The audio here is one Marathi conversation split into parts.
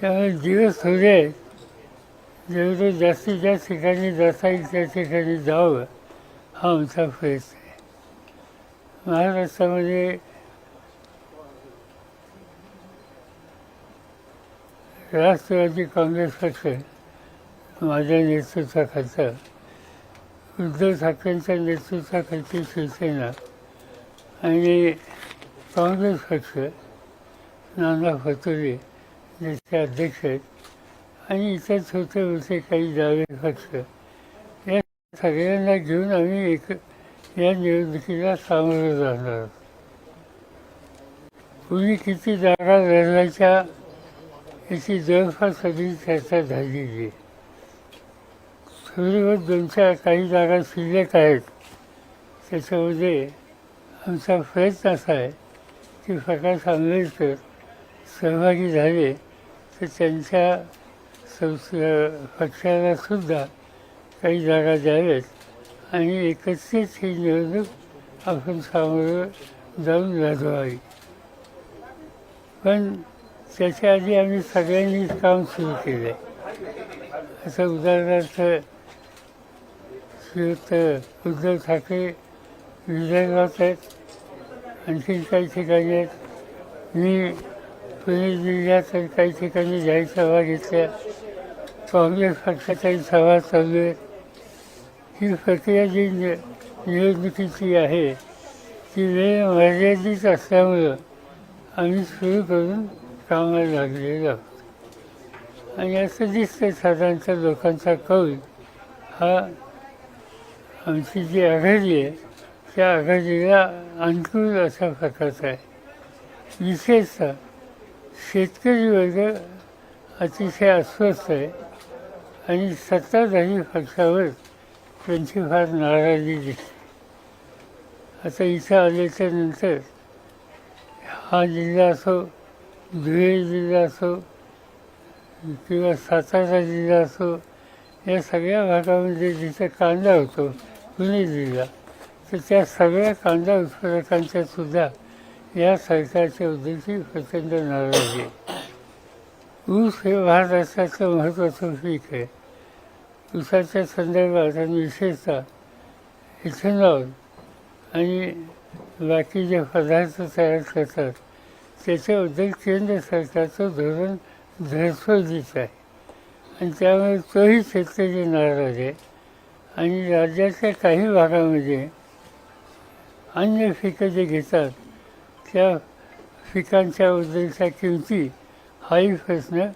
त्यामुळे दिवस थोडे जेवढं जास्तीत जास्त ठिकाणी जाता येईल त्या ठिकाणी जावं हा आमचा प्रयत्न आहे. महाराष्ट्रामध्ये राष्ट्रवादी काँग्रेस पक्ष माझ्या नेतृत्वाखालचा उद्धव ठाकरेंच्या नेतृत्वाखालची शिवसेना आणि काँग्रेस पक्ष नाना पटोले ज्याचे अध्यक्ष आहेत. आणि इतर छोटे मोठे काही दावे पक्ष. या सगळ्यांना घेऊन आम्ही एक या निवडणुकीला सामोरं जाणार आहोत. कुणी किती जागा लढवायच्या याची जवळपास सगळी चर्चा झालेली आहे. थोडीवर दोन चार काही जागा शिल्लक आहेत. त्याच्यामध्ये आमचा प्रयत्न असा आहे की प्रकाश आंबेडकर सहभागी झाले. तर त्यांच्या संस पक्षालासुद्धा काही जागा द्याव्यात. आणि एकत्रित ही निवडणूक आपण सामोरं जाऊन लढवावी. पण त्याच्या आधी आम्ही सगळ्यांनीच काम सुरू केलं आहे असं उदाहरणार्थ श्रीयुक्त उद्धव ठाकरे विदर्भात आहेत. आणखी काही ठिकाणी आहेत. मी पुणे जिल्ह्यात काही ठिकाणी जाहीर सभा घेतल्या काँग्रेस पक्षाच्याही सभा चालू आहेत ही प्रक्रिया जी निवडणुकीची आहे ती वेळ मर्यादित असल्यामुळं आम्ही सुरू करून कामाला लागलेलो आहोत. आणि असं दिसतं साधारणतः लोकांचा कौल. हा आमची जी आघाडी आहे त्या आघाडीला अनुकूल अशा प्रकारचा आहे. विशेषतः शेतकरी वर्ग अतिशय अस्वस्थ आहे आणि सत्ताधारी पक्षावर त्यांची फार नाराजी दिसते. आता इथं आल्याच्यानंतर हा जिल्हा असो धुळे जिल्हा असो किंवा सातारा जिल्हा असो या सगळ्या भागामध्ये जिथं कांदा होतो पुणे जिल्हा तर त्या सगळ्या कांदा उत्पादकांच्या सुद्धा या सरकारच्या उद्देशी प्रचंड नाराजी ऊस हे महाराष्ट्राचं महत्त्वाचं पीक आहे. ऊसाच्या संदर्भात आणि विशेषतः इथेनॉल आणि बाकी जे पदार्थ तयार करतात त्याच्याबद्दल केंद्र सरकारचं धोरण धरसोदीच आहे. आणि त्यामुळे तोही शेतकरी नाराज आहे. आणि राज्याच्या काही भागामध्ये अन्य पिकं जे घेतात त्या पिकांच्या पिकांच्याबद्दलच्या किमती हाही प्रश्न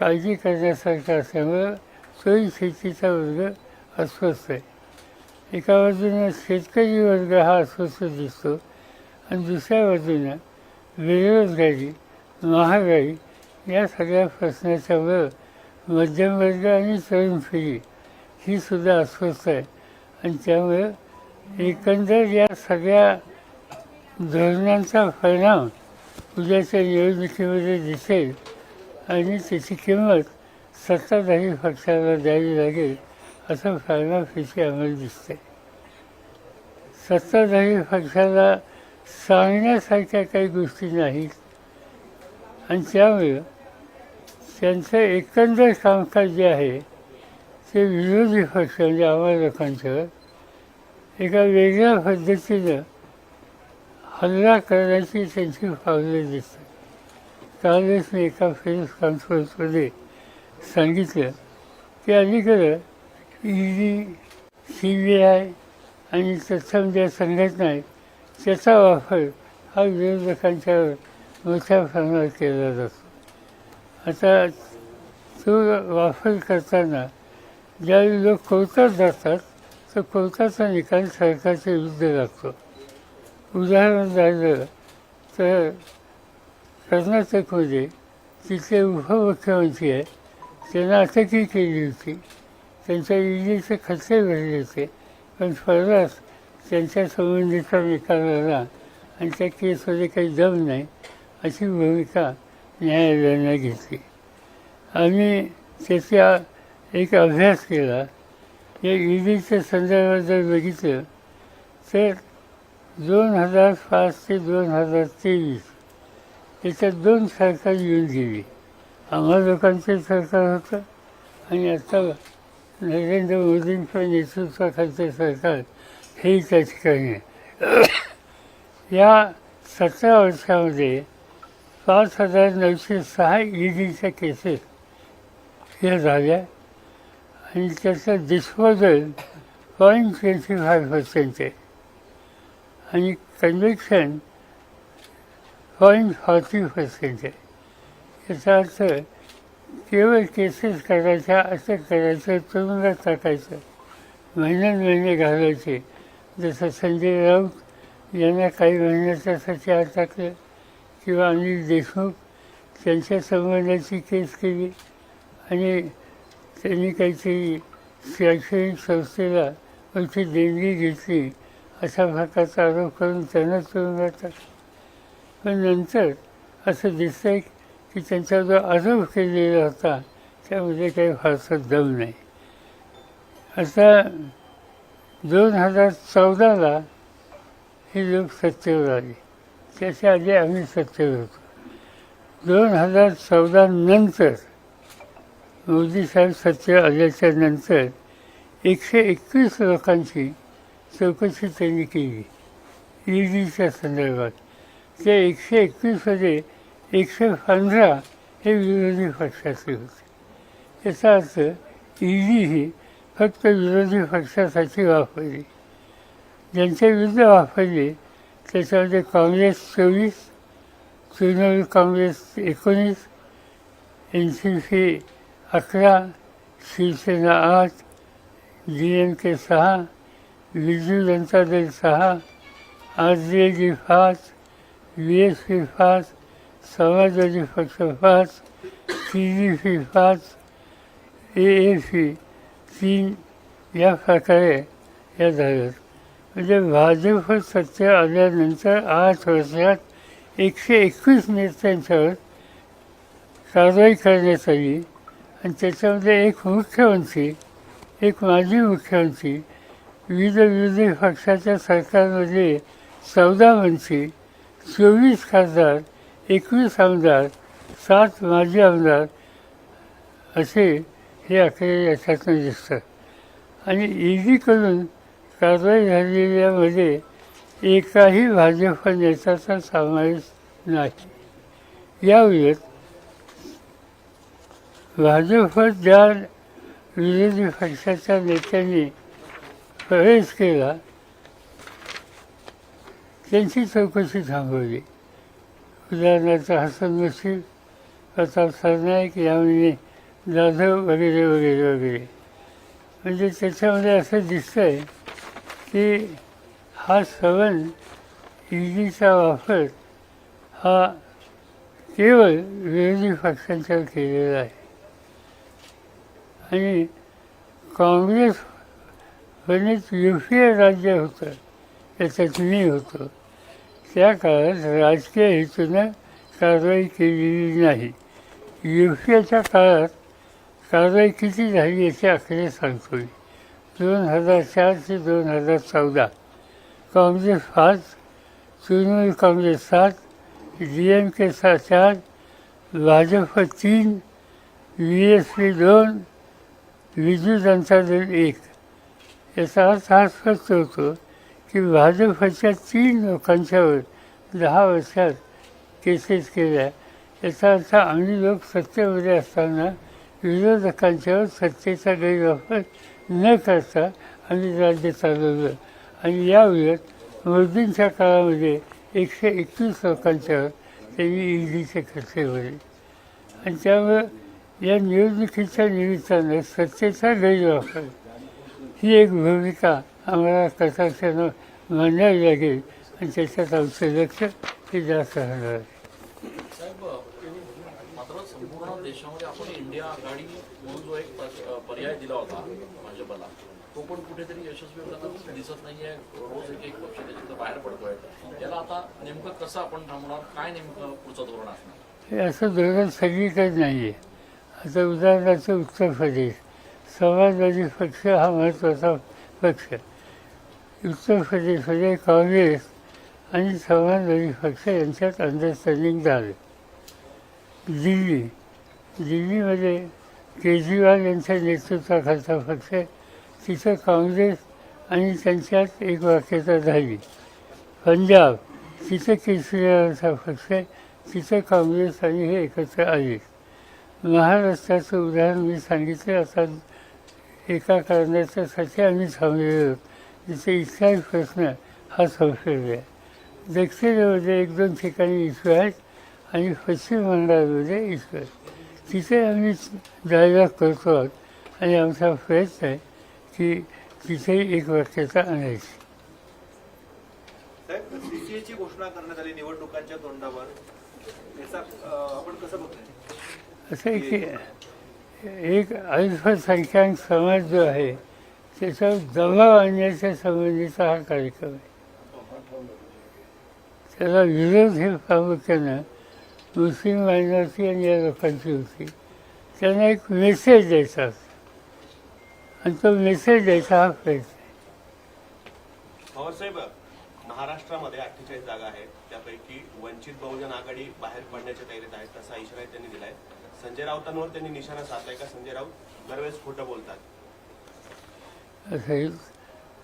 काळजी करण्यासारखा असल्यामुळं तोही शेतीचा वर्ग अस्वस्थ आहे. एका बाजूनं शेतकरी वर्ग हा अस्वस्थ दिसतो आणि दुसऱ्या बाजूनं बेरोजगारी महागाई या सगळ्या प्रश्नाच्यामुळं मध्यमवर्ग आणि तरुण पिढी ही सुद्धा अस्वस्थ आहे. आणि त्यामुळं एकंदर या सगळ्या धोरणांचा परिणाम उद्याच्या निवडणुकीमध्ये दिसेल आणि त्याची किंमत सत्ताधारी पक्षाला द्यावी लागेल असं फायनाफिशी आम्हाला दिसते सत्ताधारी पक्षाला सांगण्यासारख्या काही गोष्टी नाहीत. आणि त्यामुळं त्यांचं एकंदर कामकाज जे आहे ते विरोधी पक्ष म्हणजे आम्हाला लोकांचं एका वेगळ्या पद्धतीनं हल्ला करण्याची त्यांची पावले दिसतात. कालच मी एका प्रेस कॉन्फरन्समध्ये सांगितलं की अलीकडं E D C B I आणि तत्सम ज्या संघटना आहेत त्याचा वापर हा विरोधकांच्यावर मोठ्या प्रमाणात केला जातो. आता तो वापर करताना ज्यावेळी लोक कोर्टात जातात तर कोर्टाचा निकाल सरकारच्या विरुद्ध लागतो. उदाहरण द्यायचं तर कर्नाटकमध्ये तिथले उपमुख्यमंत्री आहे त्यांना अटकही केली होती. त्यांच्या ईडीचे खर्चे भरले होते. पण परवाच त्यांच्या संबंधीचा निकालाला आणि त्या केसमध्ये काही दम नाही अशी भूमिका न्यायालयानं घेतली. आम्ही त्याचा एक अभ्यास केला. या ईडीच्या संदर्भात जर बघितलं तर दोन हजार पाच ते दोन हजार तेवीस. याच्यात दोन सरकार येऊन गेली. आम्हा लोकांचे सरकार होतं आणि आता नरेंद्र मोदींच्या नेतृत्वाखालचं सरकार हे त्या ठिकाणी आहे. या सतरा वर्षामध्ये पाच हजार नऊशे सहा ईडीच्या डीच्या केसेस या झाल्या आणि त्याचं disposal point twenty five percent आहे. आणि कन्व्हेक्शन पॉईंट फॉर्टी पर्सेंट आहे याचा अर्थ केवळ केसेस करायच्या असं करायचं तुरुंगात टाकायचं महिन्यात महिने घालायचे जसं संजय राऊत यांना काही महिन्याच्यासाठी आत टाकलं किंवा अनिल देशमुख त्यांच्या संबंधाची केस केली आणि त्यांनी काहीतरी शैक्षणिक संस्थेला मोठी देणगी घेतली अशा प्रकारचा आरोप करून त्यांना तुरुंगात जातात पण नंतर असं दिसतंय की त्यांचा जो आरोप केलेला होता त्यामध्ये काही फारसा दम नाही. आता दोन हजार चौदाला हे लोक सत्तेवर आले. त्याच्या आधी आम्ही सत्तेवर होतो. दोन हजार चौदा नंतर मोदी साहेब सत्तेवर आल्याच्यानंतर एकशे एकवीस लोकांची चौकशी त्यांनी केली. ई डीच्या संदर्भात. त्या एकशे एकवीसमध्ये एकशे पंधरा हे विरोधी पक्षाचे होते. याचा अर्थ ईडी ही फक्त विरोधी पक्षासाठी वापरली. ज्यांच्या विरुद्ध वापरली त्याच्यामध्ये काँग्रेस चोवीस तृणमूल काँग्रेस एकोणीस एन सी पी अकरा शिवसेना आठ डी एम के सहा बिजू जनता दल सहा आर जे डी पाच बी एस पी पाच समाजवादी पक्ष पाच टी डी पी पाच ए ए पी तीन या प्रकारे या झाल्यात म्हणजे भाजप सत्य आल्यानंतर आठ वर्षात एकशे एकवीस नेत्यांच्यावर कारवाई करण्यात आली. आणि त्याच्यामध्ये एक मुख्यमंत्री एक माजी मुख्यमंत्री विविध विरोधी पक्षाच्या सरकारमध्ये चौदा मंत्री चोवीस खासदार एकवीस आमदार सात माजी आमदार असे हे आकडे याच्यातून दिसतात. आणि ईडीकडून कारवाई झालेल्यामध्ये एकाही भाजप नेत्याचा समावेश नाही. याउलट भाजप ज्या विरोधी पक्षाच्या नेत्यांनी प्रवेश केला त्यांची चौकशी थांबवली. उदाहरणार्थ हसन मुश्रीफ प्रताप सरनाईक यामिनी जाधव वगैरे वगैरे वगैरे. म्हणजे त्याच्यामध्ये असं दिसतं आहे की हा सवन ईडीचा वापर हा केवळ विरोधी पक्षांच्यावर केलेला आहे. आणि काँग्रेस गणित यू पी ए राज्य होतं त्याच्यात मी होतो. त्या काळात राजकीय हेतूनं कारवाई केलेली नाही. यू पी एच्या काळात कारवाई किती झाली याचे आकडे सांगतो दोन हजार चार ते दोन हजार चौदा. काँग्रेस पाच तृणमूल काँग्रेस सात डी एम के सा चार भाजप तीन बी एस पी दोन विजू जनता दल एक. याचा अर्थ हा स्पष्ट होतो की भाजपच्या तीन लोकांच्यावर दहा वर्षात केसेस केल्या. याचा अर्थ आम्ही लोक सत्तेमध्ये असताना विरोधकांच्यावर सत्तेचा गैरवापर न करता आम्ही राज्य चालवलं. आणि याउलट मोदींच्या काळामध्ये एकशे एकवीस लोकांच्यावर त्यांनी ईडीचे खर्चे भरले. आणि त्यामुळं या निवडणुकीच्या निमित्तानं सत्तेचा गैरवापर ही एक भूमिका आम्हाला कथाक्षानं मांडावी लागेल आणि त्याच्यात आमचं लक्ष हे जास्त राहणार आहे. साहेब मात्र संपूर्ण देशामध्ये आपण इंडिया आघाडी म्हणून जो एक पर्याय दिला होता भाजपला तो पण कुठेतरी यशस्वी होताना दिसत नाहीये. रोज एक एक पक्ष त्याच्यातलं बाहेर पडतोय. याला आता नेमकं कसं आपण थांबणार? काय नेमकं पुढचं धोरण असणार? हे असं धोरण सगळीकडे नाही आहे आता उदाहरणार्थ उत्तर प्रदेश. समाजवादी पक्ष हा महत्त्वाचा पक्ष उत्तर प्रदेशमध्ये काँग्रेस आणि समाजवादी पक्ष यांच्यात अंडरस्टँडिंग झाले. दिल्ली दिल्लीमध्ये केजरीवाल यांच्या नेतृत्वाखालचा पक्ष तिथं काँग्रेस आणि त्यांच्यात एक वाक्यता झाली. पंजाब तिथं केजरीवालचा पक्ष तिथं काँग्रेस आणि हे एकत्र आले. महाराष्ट्राचं उदाहरण मी सांगितलं. आता एका कारणाच्यासाठी आम्ही थांबलेलो तिथे इथलाही प्रश्न हा संसर्ग आहे. दक्षिणेमध्ये एक दोन ठिकाणी इश्यू आहेत आणि पश्चिम बंगालमध्ये इश्यू आहेत. तिथे आम्ही डायलॉग करतो आहोत आणि आमचा प्रयत्न आहे की तिथेही एक वाक्यता आणायची. सीसीएची घोषणा करण्यात आली निवडणुकांच्या तोंडावर. याचा अं, आपण कसं बघतोय? असं आहे की एक अल्पसंख्याक समाज जो आहे त्याच्यावर दबाव आणण्याच्या संबंधीचा हा कार्यक्रम आहे. त्याला विरोध हे प्रामुख्यानं मुस्लिम मायनॉरिटी आणि या लोकांची होती. त्यांना एक मेसेज द्यायचा असतो आणि तो मेसेज द्यायचा हा प्रयत्न आहे. महाराष्ट्रामध्ये अठ्ठेचाळीस जागा आहेत. त्यापैकी वंचित बहुजन आघाडी बाहेर पडण्याच्या तयारीत आहेत तसा इशारा त्यांनी दिला आहे संजय राऊतांवर त्यांनी निशाणा साधलाय का? संजय राऊत दरवेळेस खोटं बोलतात. असं हे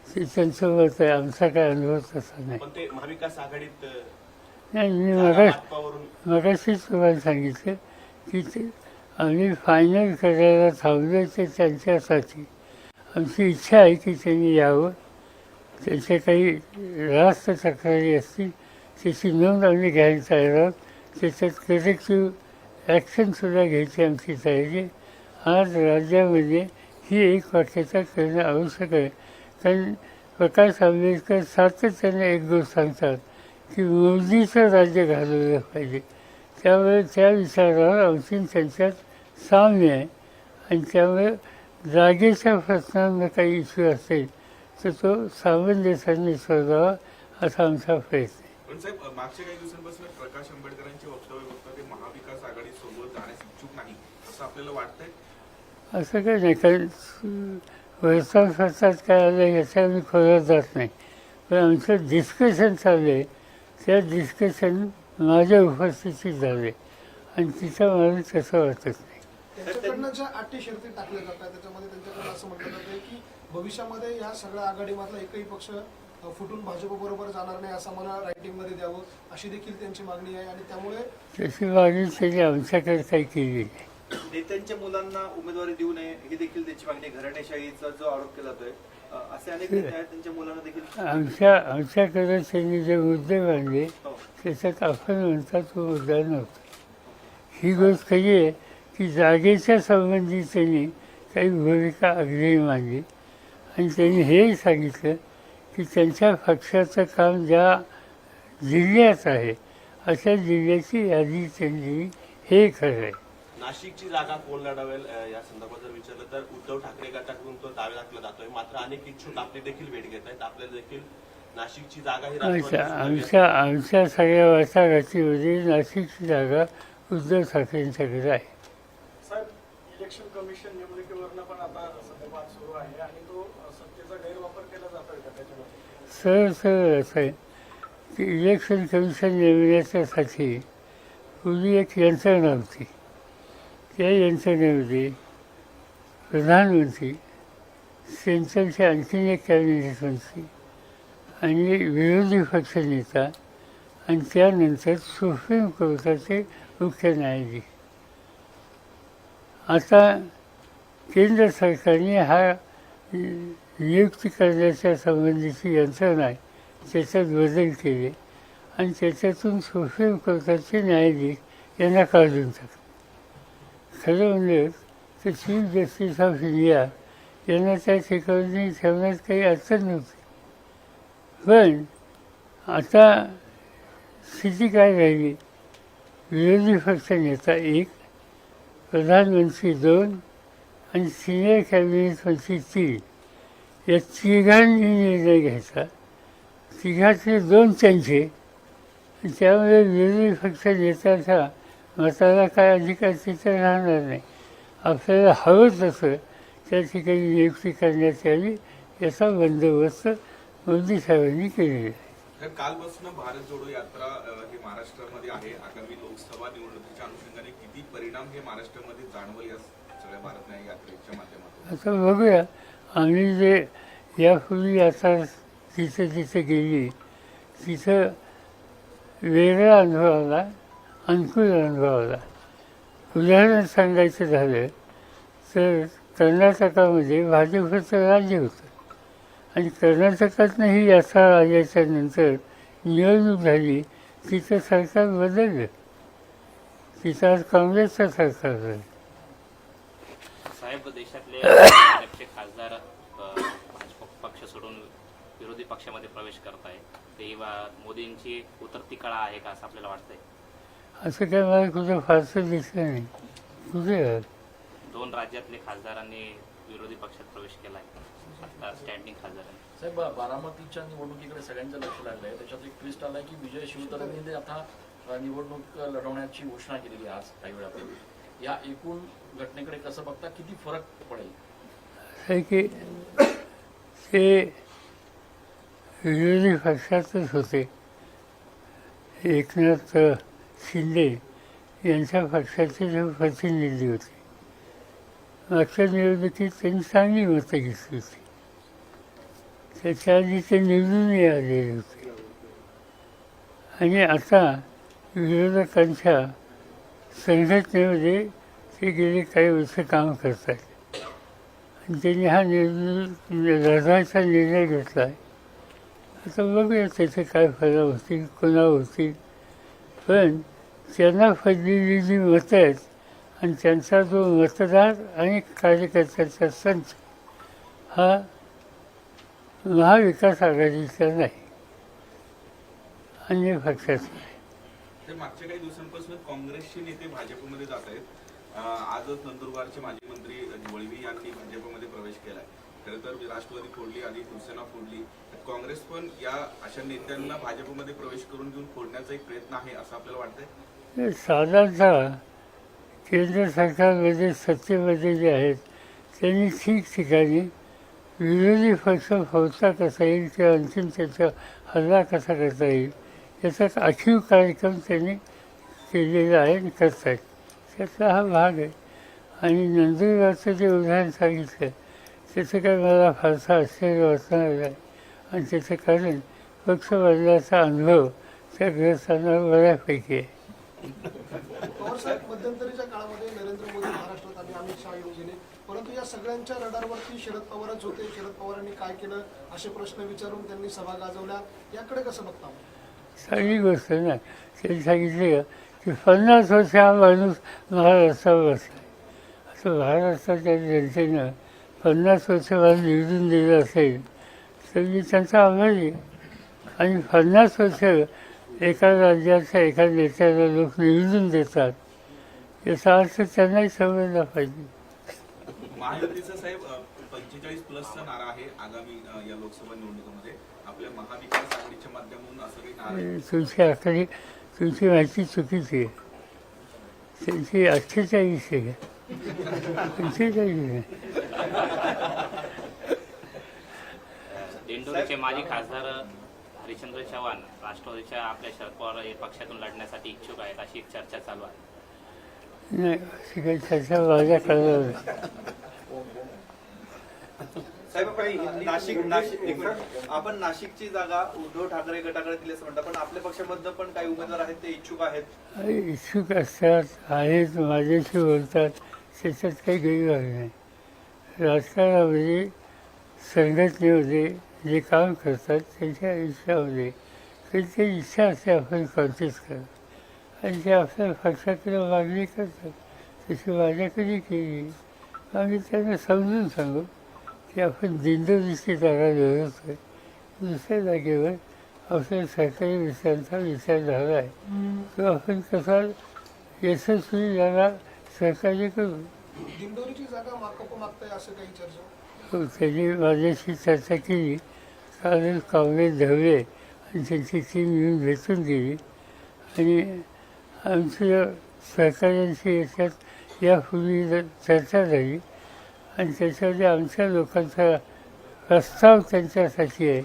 ते त्यांचं मत आहे. आमचा काय अनुभव तसा नाही. पण ते महाविकास आघाडीत नाही मी मगा वाटपावरून मगाशीच तुम्हाला सांगितलं की ते आम्ही फायनल करायला थांबलो ते त्यांच्यासाठी. आमची इच्छा आहे की त्यांनी यावं. त्यांच्या काही रास्त तक्रारी असतील त्याची नोंद आम्ही घ्यायला तयार आहोत. त्याच्यात करेक्टिव्ह ॲक्शनसुद्धा घ्यायची आमची तयारी. आज राज्यामध्ये ही एक वाक्यता करणं आवश्यक आहे. कारण प्रकाश आंबेडकर सातत्याने एक गोष्ट सांगतात की मोदीचं राज्य घालवलं पाहिजे. त्यामुळे त्या विचारावर आमची त्यांच्यात साम्य आहे. आणि त्यामुळे जागेच्या प्रश्नांना काही इश्यू असेल तर तो सामंजस्याने सोडावा असा आमचा प्रयत्न पण साहेब मागच्या काही दिवसांपासून प्रकाश आंबेडकरांची वक्तव्य बघता ते महाविकास आघाडी सोबत जाण्यास इच्छुक नाही असं आपल्याला वाटतंय? असं काही नाही कारण वर्तमानपत्रात काय आलं याच्या मी खोलात जात नाही. पण आमचं डिस्कशन चालू आहे. त्या डिस्कशन माझ्या उपस्थितीत झाले. आणि तिथं मला तसं वाटत नाही. त्यांच्याकडनं ज्या अटी शर्ती टाकल्या जातात त्याच्यामध्ये त्यांच्याकडनं असं म्हटलं जातं की भविष्यामध्ये या सगळ्या आघाडीमधला एकही पक्ष फुटून भाजपबरोबर जाणार नाही असं मला रायटिंगमध्ये द्यावं अशी देखील त्यांची मागणी आहे आणि त्यामुळे तशी मागणी त्यांनी आमच्याकडे काही केली नाही नेत्यांच्या मुलांना उमेदवारी देऊ नये ही देखील त्यांची मागणी आहे. घराणेशाहीचा जो आरोप केला जातोय अं, असे अनेक नेते आहेत त्यांच्या मुलांना देखील आमच्या आमच्याकडे त्यांनी जे मुद्दे मांडले हो. त्याच्यात आपण म्हणतात तो मुद्दा नव्हता ही गोष्ट खरी आहे की जागेच्या संबंधी त्यांनी काही भूमिका अग्रही मांडली आणि त्यांनी हेही सांगितलं की त्यांच्या पक्षाचं काम ज्या जिल्ह्यात आहे अशा जिल्ह्याची यादी त्यांनी हे खरं आहे. नाशिकची जागा कोण लढवेल या संदर्भात जर विचारलं तर उद्धव ठाकरे गटाकडून तो दावे दाखला जातोय. मात्र अनेक इच्छुक आपली देखील भेट घेत आहेत. आपल्याला देखील नाशिकची जागा ही आमच्या आमच्या सगळ्या वाटाघाटीमध्ये नाशिकची जागा उद्धव ठाकरेंच्याकडे आहे. साहेब इलेक्शन कमिशन निवडणुकीवरनं पण आता सध्या वाद सुरू आहे आणि तो सत्तेचा गैरवापर केला जातोय का त्याच्यामध्ये सरळ सरळ असं आहे. की इलेक्शन कमिशन नेमण्याच्यासाठी पूर्वी एक यंत्रणा होती. त्या यंत्रणेमध्ये प्रधानमंत्री सेंट्रलचे आणखीन एक कॅबिनेट मंत्री आणि विरोधी पक्षनेता आणि त्यानंतर सुप्रीम कोर्टाचे मुख्य न्यायाधीश. आता केंद्र सरकारने हा नियुक्ती करण्याच्या संबंधीची यंत्रणा आहे. त्याच्यात बदल केले आणि त्याच्यातून सुप्रीम कोर्टाचे न्यायाधीश यांना काढून टाकले. खरं म्हणजे तर चीफ जस्टिस ऑफ इंडिया यांना त्या ठिकाणी ठेवण्यात काही अडचण नव्हती. पण आता स्थिती काय राहिली? विरोधी पक्ष नेता एक प्रधानमंत्री दोन आणि सिनियर कॅबिनेट मंत्री तीन. या तिघांनी निर्णय घ्यायचा. तिघातले दोन त्यांचे. त्यामुळे विरोधी पक्ष नेत्याचा मताला काय अधिकार तिथं राहणार नाही. आपल्याला हवं तसं त्या ठिकाणी नियुक्ती करण्यात यावी याचा बंदोबस्त मोदी साहेबांनी केलेला आहे. तर कालपासून भारत जोडो यात्रा हे महाराष्ट्रामध्ये आहे. आगामी लोकसभा निवडणुकीच्या अनुषंगाने किती परिणाम हे महाराष्ट्रामध्ये जाणवल या सगळ्या भारत यात्रेच्या माध्यमातून? आता बघूया. आम्ही जे यापूर्वी आता जिथं जिथं गेली तिथं वेगळा अनुभव आला अनुकूल अनुभव आला. उदाहरण सांगायचं झालं तर कर्नाटकामध्ये भाजपचं राज्य होतं. आणि कर्नाटकातनं ही यात्रा आल्याच्यानंतर निवडणूक झाली तिथं सरकार बदललं. तिथं आज काँग्रेसचं सरकार झालं. साहेब देशातले खासदार पक्ष सोडून विरोधी पक्षामध्ये प्रवेश करत आहे ते वा- मोदींची उतरती कळा आहे का असं आपल्याला वाटतंय? असं काय मला कुठं फारसं दिसलं नाही. कुठे आहे? दोन राज्यातले खासदारांनी विरोधी पक्षात प्रवेश केलाय. आता स्टँडिंग खासदारांनी. साहेब बारामतीच्या निवडणुकीकडे सगळ्यांचं लक्ष लागलंय. त्याच्यात एक ट्विस्ट आलाय की विजय शिवतरेंनी आता निवडणूक लढवण्याची घोषणा केलेली आहे आज काही वेळापूर्वी. या एकूण घटनेकडे कसं बघता किती फरक पडेल? की ते विरोधी पक्षातच होते. एकनाथ शिंदे यांच्या पक्षाचे जे प्रतिनिधी होते. मागच्या निवडणुकीत त्यांनी चांगली मतं घेतली होती. त्याच्या आधी ते निवडूनही आलेले होते. आणि आता विरोधकांच्या संघटनेमध्ये ते गेले काही वर्ष काम करतात. आणि त्यांनी हा निर्णय म्हणजे लढायचा निर्णय घेतला. आहे आता बघूया त्याचे काय फायदा होतील कोणा होतील. पण त्यांना पडलेली जी मतं आहेत आणि त्यांचा जो मतदार आणि कार्यकर्त्यांचा संच हा महाविकास आघाडीचा नाही. अन्य पक्षाचा नाही. तर मागच्या काही दिवसांपासून काँग्रेसचे नेते भाजपमध्ये जात आहेत. आजच नंदुरबारचे माजी मंत्री वळवी यांनी भाजपमध्ये प्रवेश केलाय. खरं तर राष्ट्रवादी फोडली आधी शिवसेना फोडली. तर काँग्रेस पण या अशा नेत्यांना भाजपमध्ये प्रवेश करून घेऊन फोडण्याचा एक प्रयत्न आहे असं आपल्याला वाटतंय? साधारणतः केंद्र सरकारमध्ये सत्तेमध्ये जे आहेत त्यांनी ठिकठिकाणी विरोधी पक्ष फोडता कसा येईल किंवा आणखीन त्याचा हल्ला कसा करता येईल त्याच्यात अचीव कार्यक्रम त्यांनी केलेला आहे आणि करत आहेत. त्याचा हा भाग आहे. आणि नंदुरबारचं जे उदाहरण सांगितलं त्याचं काय मला फारसा आश्चर्य वाचणार आहे आणि त्याचं कारण पक्ष बदलाचा अनुभव त्या ग्रस्तांना बऱ्यापैकी आहे. मध्यंतरीच्या काळामध्ये नरेंद्र मोदी महाराष्ट्रात आले अमित शहा येऊन परंतु या सगळ्यांच्या रडारवरती शरद पवारच होते. शरद पवारांनी काय केलं असे प्रश्न विचारून त्यांनी सभा गाजवल्या. याकडे कसं बघता चांगली गोष्ट ना त्यांनी सांगितलं की पन्नास वर्ष हा माणूस महाराष्ट्रावर असला असं महाराष्ट्राच्या जनतेनं पन्नास वर्ष मला निवडून दिलं असेल तर मी त्यांचा आभारी आणि पन्नास वर्ष एका राज्याच्या एका नेत्याला लोक निवडून देतात याचा अर्थ त्यांनाही समजला पाहिजे. महायुतीचा साहेब पंचेचाळीस प्लसचा नारा आहे आगामी या लोकसभा निवडणुकीमध्ये. आपल्या महाविकास आघाडीच्या माध्यमातून असं काही नारा आहे तुमची आकडे तुमची माहिती चुकीची आहे. त्यांची अठ्ठेचाळीस आहे. पंचेचाळीस आहे. दिंडोरीचे माजी खासदार हरिश्चंद्र चव्हाण राष्ट्रवादीच्या आपल्या शरद पवार पक्षातून लढण्यासाठी इच्छुक आहेत अशी एक चर्चा चालू आहे. नाही अशी काही चर्चा माझ्या कळलं. साहेब आपण नाशिक नाशिक एक मिनिट. आपण नाशिकची जागा उद्धव ठाकरे गटाकडे दिली असं म्हणतात. पण आपल्या पक्षामधनं पण काही उमेदवार आहेत ते इच्छुक आहेत. आणि इच्छुक असतात आहेत माझ्याशी बोलतात. त्याच्यात काही गैरभाग नाही. राजकारणामध्ये संघटनेमध्ये जे काम करतात त्यांच्या आयुष्यामध्ये त्यांची इच्छा असते आपण कॉन्टेस्ट करा. आणि ते आपल्या पक्षाकडे मागणी करतात. तशी माझ्याकडे केली आम्ही त्यांना समजून सांगू. की आपण दिंडोरीची जागा निवडतोय दुसऱ्या जागेवर आपल्या सरकारी विषयांचा विचार झाला आहे. तो आपण कसा यशस्वी याला सहकार्य करू? दिंडोरीची जागा मागोप मागताय असं काही चर्चा तो त्यांनी माझ्याशी चर्चा केली. कारण काँग्रेस धवले आणि त्यांची टीम येऊन भेटून गेली. आणि आमच्या सहकार्यांशी याच्यात यापूर्वी चर्चा झाली. आणि त्याच्यामध्ये आमच्या लोकांचा प्रस्ताव त्यांच्यासाठी आहे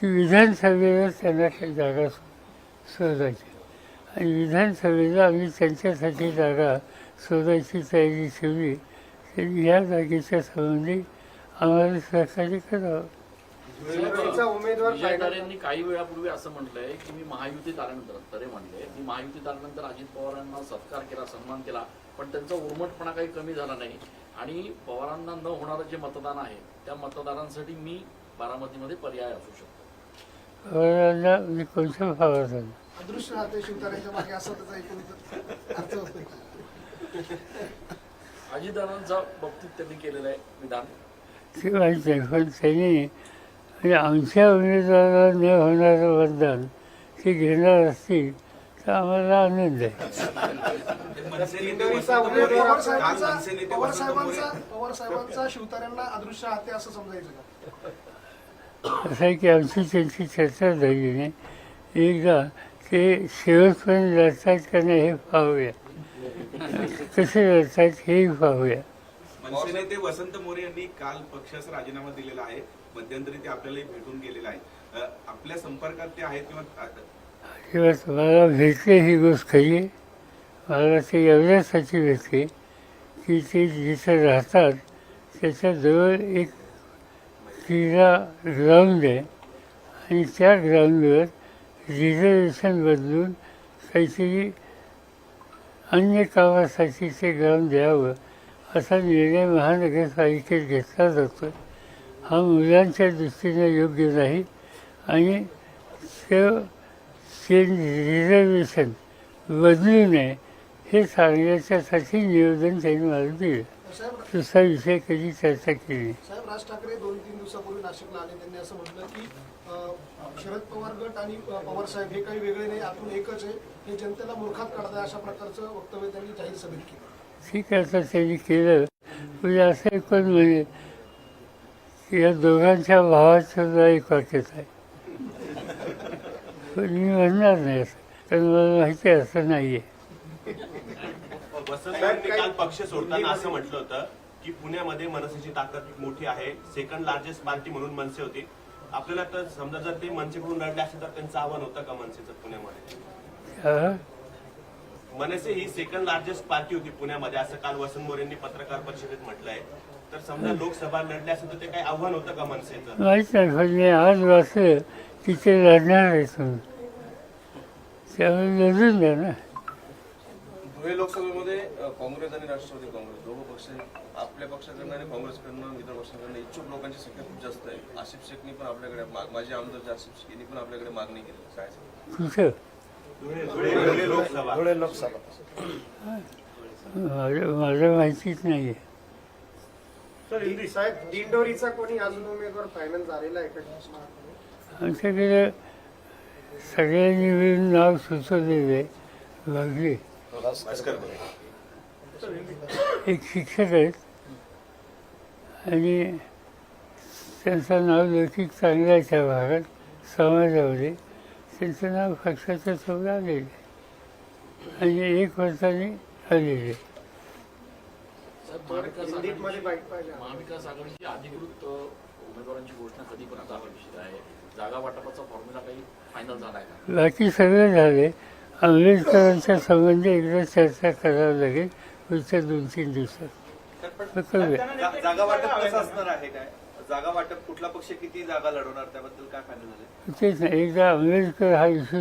की विधानसभेवर त्यांना काही जागा शोधायची. आणि विधानसभेला आम्ही त्यांच्यासाठी जागा शोधायची तयारी ठेवली. तरी ह्या जागेच्या संबंधी आम्हाला सहकार्य करावं. त्यांचा उमेदवार विजय तारेंनी काही वेळापूर्वी असं म्हटलंय की मी महायुतीत आल्यानंतर तरे म्हणले मी महायुतीत आल्यानंतर अजित पवारांना सत्कार केला सन्मान केला पण त्यांचा उर्मटपणा काही कमी झाला नाही. आणि पवारांना न होणारं जे मतदान आहे त्या मतदारांसाठी मी बारामतीमध्ये पर्याय असू शकतो. अदृश्य राहते शिवतारेंच्या मागे असं त्याचा एकूण अर्थ होतो अजितदादांच्या बाबतीत त्यांनी केलेलं आहे विधान. ते माहीत नाही पण त्यांनी म्हणजे आमच्या उमेदवाराला न होणारं मतदान ते घेणार असतील तर आम्हाला आनंद आहे पवार साहेबांचा पवार साहेबांचा अदृश्य हाते असं समजायचं का? असं आहे की आमची त्यांची चर्चा झाली नाही. एकदा ते शेवटपर्यंत लढतात का नाही हे पाहूया. कसे लढतात हेही पाहूया. मनसे नेते वसंत मोरे यांनी काल पक्षाचा राजीनामा दिलेला आहे. मध्यंतरी ते आपल्याला भेटून गेलेलं आहे अ, आपल्या संपर्कात ते आहेत किंवा किंवा मला तुम्हाला ही गोष्ट खरी आहे. मला ते एवढ्यासाठी भेटते की ते जिथं राहतात त्याच्याजवळ एक क्रीडा ग्राउंड आहे आणि त्या ग्राउंडवर रिझर्वेशन बदलून काहीतरी अन्य कामासाठी ते ग्राउंड द्यावं असा निर्णय महानगरपालिकेत घेतला जातो. हा मुलांच्या दृष्टीने योग्य नाही आणि ते ते रिझर्वेशन बदलू नये हे सांगण्याच्यासाठी निवेदन त्यांनी मला दिलं. दुसरा विषय कधी चर्चा केली. साहेब राज ठाकरे दोन तीन दिवसापूर्वी नाशिकला आले. त्यांनी असं म्हटलं की शरद पवार गट आणि पवार साहेब हे काही वेगळे नाही आतून एकच आहे. हे जनतेला मूर्खात काढताय अशा प्रकारचं वक्तव्य त्यांनी जाहीर सभेत केलं. ठीक आहे आता त्यांनी केलं. म्हणजे असं एक पण म्हणजे या दोघांच्या भावाचं सुद्धा एक वाक्यच आहे. मी म्हणणार नाही असं कारण मला माहिती आहे असं नाही आहे काल पक्ष सोडताना असं म्हटलं होतं की पुण्यामध्ये मनसेची ताकद मोठी आहे सेकंड लार्जेस्ट पार्टी म्हणून मनसे होती. आपल्याला तर समजा जर ते मनसेकडून लढले असते तर त्यांचं आव्हान होतं का मनसेचं पुण्यामध्ये? मनसे ही सेकंड लार्जेस्ट पार्टी होती पुण्यामध्ये असं काल वसंत मोरेंनी पत्रकार परिषदेत म्हटलंय. तर समजा लोकसभा लढली असेल तर ते काही आव्हान होतं का मनसेचं? माहीत नाही पण मी आज वाचलं की ते लढणार आहेत म्हणून त्यामुळे लढून द्या ना. धुळे लोकसभेमध्ये काँग्रेस आणि राष्ट्रवादी काँग्रेस दोघं पक्ष आपल्या पक्षाकडनं आणि काँग्रेसकडनं मित्र पक्षाकडनं इच्छुक लोकांची संख्या खूप जास्त आहे. आसिफ शेखनी पण आपल्याकडे मा- माजी आमदार जे आसिफ शेख यांनी पण आपल्याकडे मागणी केली. काय? कुठं? धुळे लोकसभा. माझं माझं माहितीच नाही आहे साहेब दिंडोरीचा कोणी अजून उमेदवार फायनल झालेला आहे का? आणि ते तिथे सगळ्यांनी मिळून नाव सुचवलेलं लागले एक शिक्षक आहेत. आणि त्यांचं नाव लौकिक चांगलं आहे त्या भागात समाजामध्ये. त्यांचं नाव पक्षाच्या सोबत आलेलं आणि एक वर्षाने आलेले महाविकास आघाडीची अधिकृत उमेदवारांची घोषणा कधीपर्यंत अपेक्षित आहे? जागा वाटपाचा फॉर्म्युला काही फायनल झाला आहे का? बाकी सगळं झाले. आंबेडकरांच्या संबंधी एकदा चर्चा करावी लागेल. पुढच्या दोन तीन दिवसात. तर पण मग करूया जा- जागा वाटप कसं असणार आहे काय? जागा वाटप कुठला पक्ष किती जागा लढवणार त्याबद्दल काय फायनल झाले? तेच नाही एकदा आंबेडकर हा इश्यू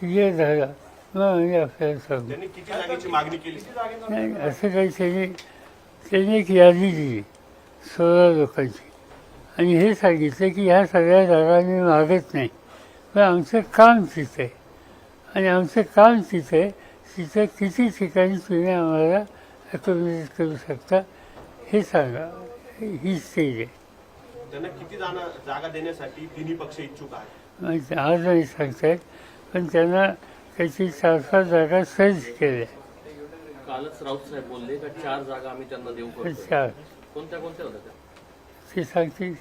क्लिअर झाला. मग आम्ही आपल्याला सांगू. त्यांनी किती जागेची मागणी केली? नाही असं काही त्यांनी त्यांनी एक यादी दिली. सोळा लोकांची. आणि हे सांगितलं की ह्या सगळ्या जागा मी मागत नाही. पण आमचं काम तिथं. आहे आणि आमचं काम तिथं आहे तिथं किती ठिकाणी तुम्ही आम्हाला अकोमोडेट करू शकता हे सांगा. ही स्टेज आहे. त्यांना किती जाणं जागा देण्यासाठी तिन्ही पक्ष इच्छुक आहेत? माहिती आज नाही सांगतायत पण त्यांना काहीतरी चार पाच जागा सर्च केल्या. कालच राऊत साहेब बोलले का चार जागा आम्ही त्यांना देऊ चार. कोणत्या कोणत्या होत्या त्या ते सांगतील